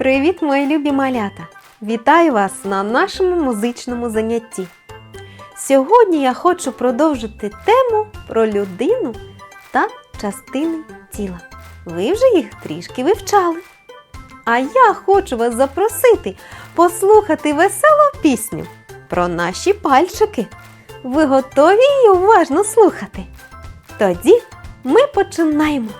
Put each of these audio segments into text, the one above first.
Привіт, мої любі малята! Вітаю вас на нашому музичному занятті. Сьогодні я хочу продовжити тему про людину та частини тіла. Ви вже їх трішки вивчали. А я хочу вас запросити послухати веселу пісню про наші пальчики. Ви готові її уважно слухати? Тоді ми починаємо.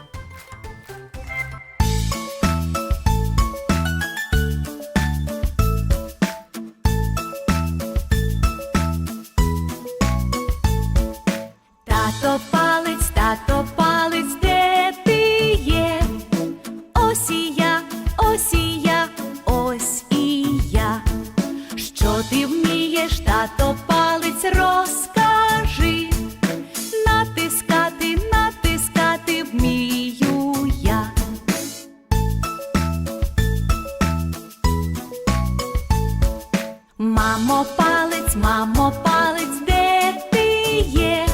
Мамо, палець, мамо, палець, де ти є?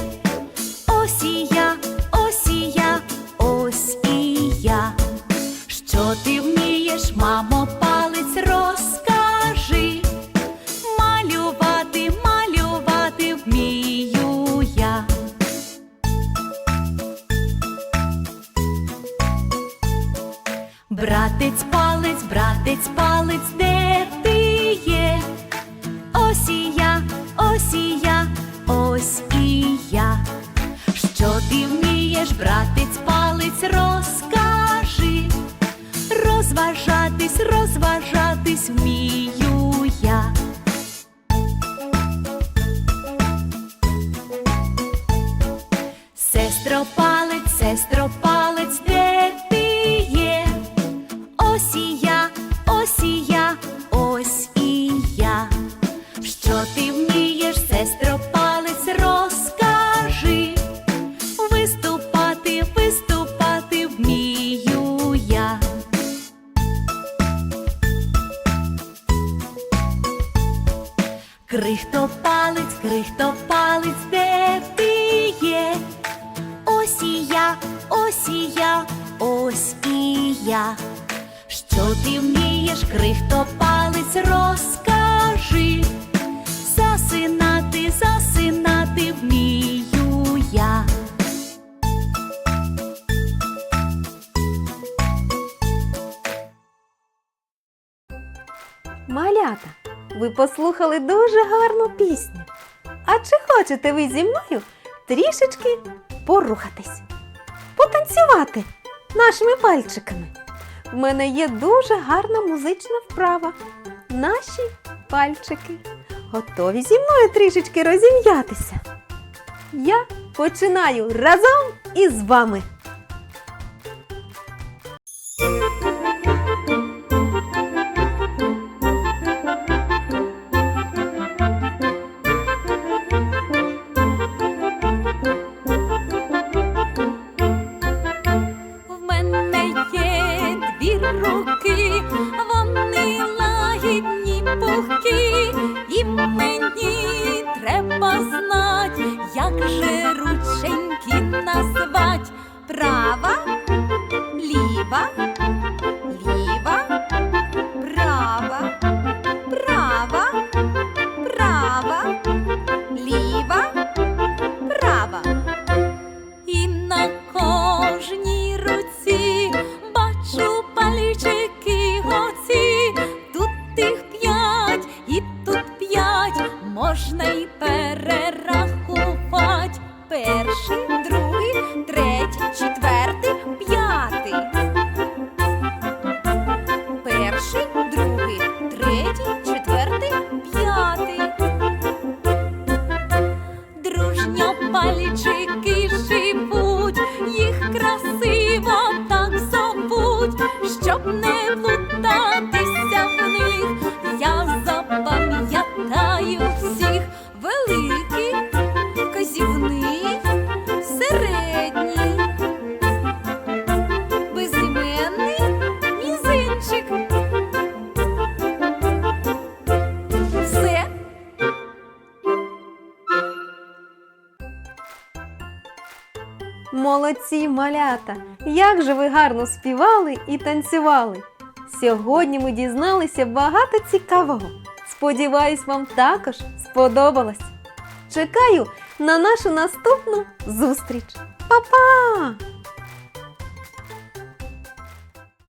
Ось і я, ось і я, ось і я. Що ти вмієш, мамо, палець, розкажи. Малювати, малювати вмію я. Братець палець, братець палець, де ти Розважатись вмію я. Сестро палець, Крихто палець, крихто палець, де ти є? Ось і я, ось і я, ось і я. Що ти вмієш, крихто палець, розкажи. Засинати, засинати вмію я. Малята, ви послухали дуже гарну пісню. А чи хочете ви зі мною трішечки порухатись, потанцювати нашими пальчиками? В мене є дуже гарна музична вправа. Наші пальчики. Готові зі мною трішечки розім'ятися? Я починаю разом із вами. І мені треба знать, як же рученьки назвать. Права, ліва, можна й перерахувати. Перший, другий, третій, четвертий, Молодці, малята! Як же ви гарно співали і танцювали! Сьогодні ми дізналися багато цікавого. Сподіваюсь, вам також сподобалось. Чекаю на нашу наступну зустріч. Па-па!